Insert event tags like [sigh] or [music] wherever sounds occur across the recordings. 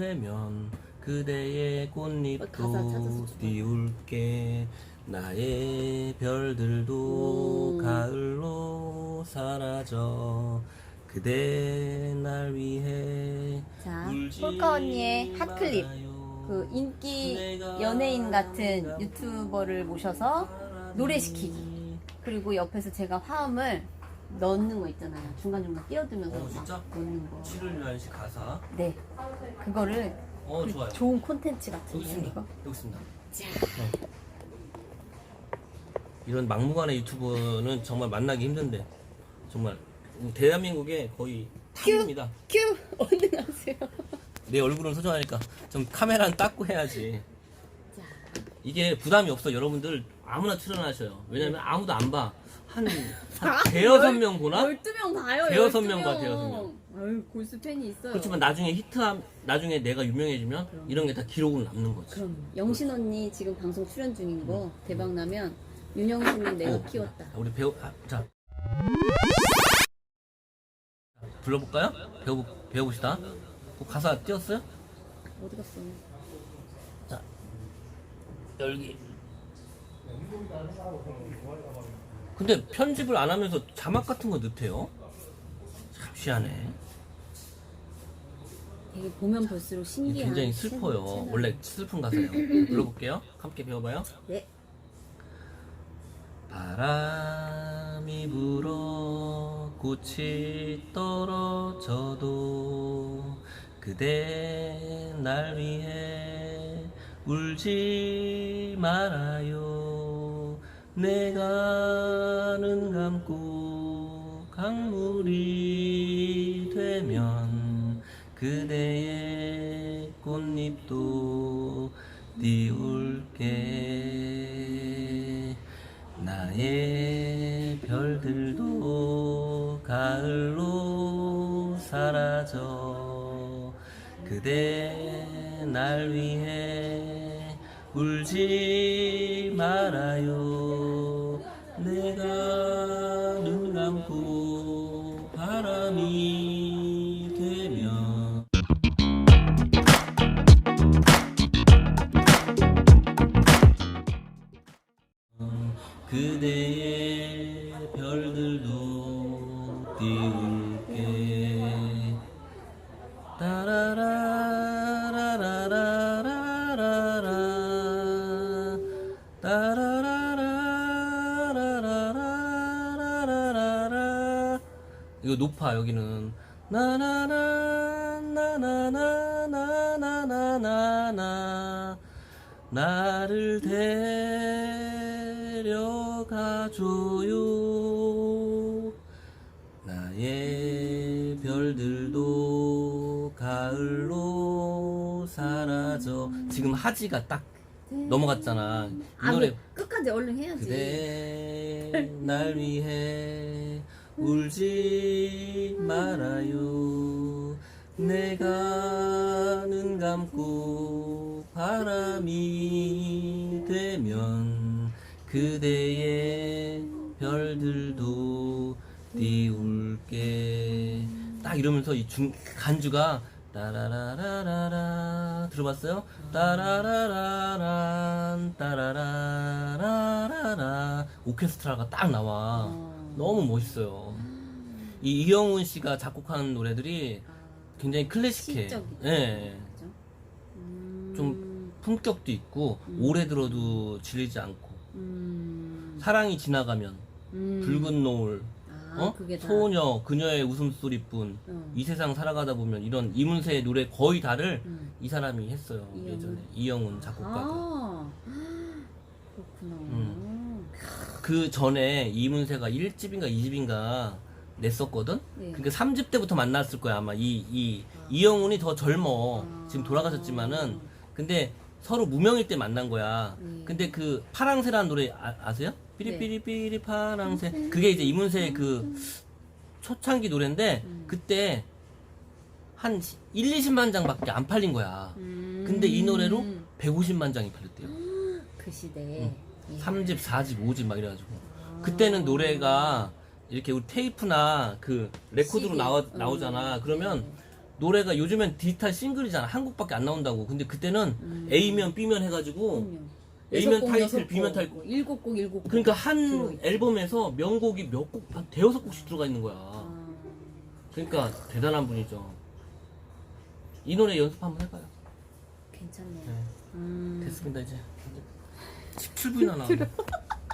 되면 그대의 어, 꽃잎도 좀 띄울게 나의 별들도 음. 가을로 사라져 그대 날 위해 자, 폴카 언니의 핫클립. 그 인기 연예인 같은 유튜버를 모셔서 노래시키기. 그리고 옆에서 제가 화음을 넣는 거 있잖아요. 중간중간 띄워두면서 어, 막 진짜? 넣는 거. 7월 11시 가사 네. 그거를 어 그 좋아요 좋은 콘텐츠 여기 같은데 있습니다 이거. 여기 있습니다 자, 네. 이런 막무가내 유튜버는 정말 만나기 힘든데 정말 대한민국의 거의 탑입니다. 큐! 얼른 하세요. 내 얼굴은 소중하니까 좀 카메라는 닦고 해야지. 자, 이게 부담이 없어 여러분들 아무나 출연하셔요. 왜냐면 아무도 안 봐. 한, 한 아, 대여섯 명 보나? 12명 봐요. 대여섯 12명. 명 봐, 대여섯 명. 아유, 골수 팬이 있어요. 그렇지만 나중에 히트함 나중에 내가 유명해지면 그럼. 이런 게 다 기록으로 남는 거지. 그럼 영신 언니 지금 방송 출연 중인 거 대박 나면 윤영신은 내가 어, 키웠다. 우리 배우 아, 자 불러볼까요? 배우 배워봅시다. 그 가사 띄었어요? 어디 갔어? 자 열기. 근데 편집을 안 하면서 자막 같은 거 넣대요. 참 희한해. 되게 보면 볼수록 이게 신기한. 굉장히 슬퍼요. 채널. 원래 슬픈 가사예요. 불러볼게요. 함께 배워봐요. 네. 바람이 불어 꽃이 떨어져도 그대 날 위해 울지 말아요 내가 눈 감고 강물이 되면 그대의 꽃잎도 띄울게. 나의 별들도 가을로 사라져. 그대 날 위해 울지 말아요 내가 이거 높아 여기는. 나나나 나나나나나나나 나를 데려가줘요. 나의 별들도 가을로 사라져. 지금 하지가 딱 넘어갔잖아. 이 아, 뭐 노래 뭐 끝까지 얼른 해야지. 그날 위해 울지 말아요 내가 눈 감고 바람이 되면 그대의 별들도 띄울게 딱 이러면서 이 중, 간주가 따라라라라라 들어봤어요? 따라라라란 따라라라라라 오케스트라가 딱 나와 어. 너무 멋있어요 이 이영훈 씨가 작곡한 노래들이 굉장히 클래식해. 예. 그죠? 음, 좀 품격도 있고 음. 오래 들어도 질리지 않고 음, 사랑이 지나가면 음. 붉은 노을 아, 어? 그게 다. 소녀 그녀의 웃음소리뿐 어. 이 세상 살아가다 보면 이런 이문세의 노래 거의 다를 음. 이 사람이 했어요 이영훈. 예전에 이영훈 작곡가가 아, [gasps] 그렇구나. 음. 그 전에 이문세가 1집인가 2집인가 냈었거든 네. 그러니까 3집 때부터 만났을 거야 아마 이, 이 이영훈이 더 젊어 아. 지금 돌아가셨지만은 근데 서로 무명일 때 만난 거야 네. 근데 그 파랑새라는 노래 아, 세요 삐리삐리삐리 파랑새 그게 이제 이문세의 그 초창기 노래인데 음. 그때 한 1, 20만 장밖에 안 팔린 거야 음. 근데 이 노래로 150만 장이 팔렸대요 [gasps] 그 시대에. 예. 3집, 4집, 5집 막 이래가지고 아. 그때는 노래가 이렇게 우리 테이프나 그 레코드로 CD. 나와, 음. 나오잖아 그러면 네. 노래가 요즘엔 디지털 싱글이잖아. 한국밖에 안 나온다고. 근데 그때는 음. A면 B면 해가지고. A면 타이틀, B면 곡, 타이틀. 뭐 일곱 곡, 일곱 곡. 그러니까 한 들어있죠. 앨범에서 명곡이 몇 곡, 한 대여섯 곡씩 들어가 있는 거야. 아, 그러니까 대단한 분이죠. 이 노래 연습 한번 해봐요. 괜찮네요. 네. 음. 됐습니다 이제 17분이나 나왔네.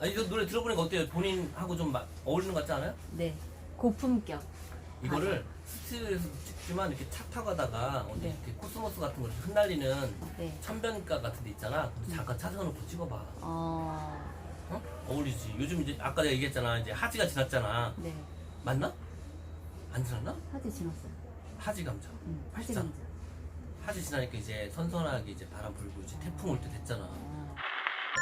아 이거 노래 들어보니까 어때요? 본인하고 좀 마- 어울리는 것 같지 않아요? 네. 고품격. 이거를 스튜디오에서 찍지만 이렇게 차 타고 가다가 어디 네. 이렇게 코스모스 같은 거 흩날리는 네. 천변가 같은 데 있잖아. 근데 잠깐 차 세워놓고 찍어봐. 어, 어? 어울리지. 요즘 이제 아까 내가 얘기했잖아. 이제 하지가 지났잖아. 네. 맞나? 안 지났나? 하지 지났어요. 하지 감자. 응, 하지? 감자. 하지 지나니까 이제 선선하게 이제 바람 불고 이제 태풍 올 때 됐잖아. 아,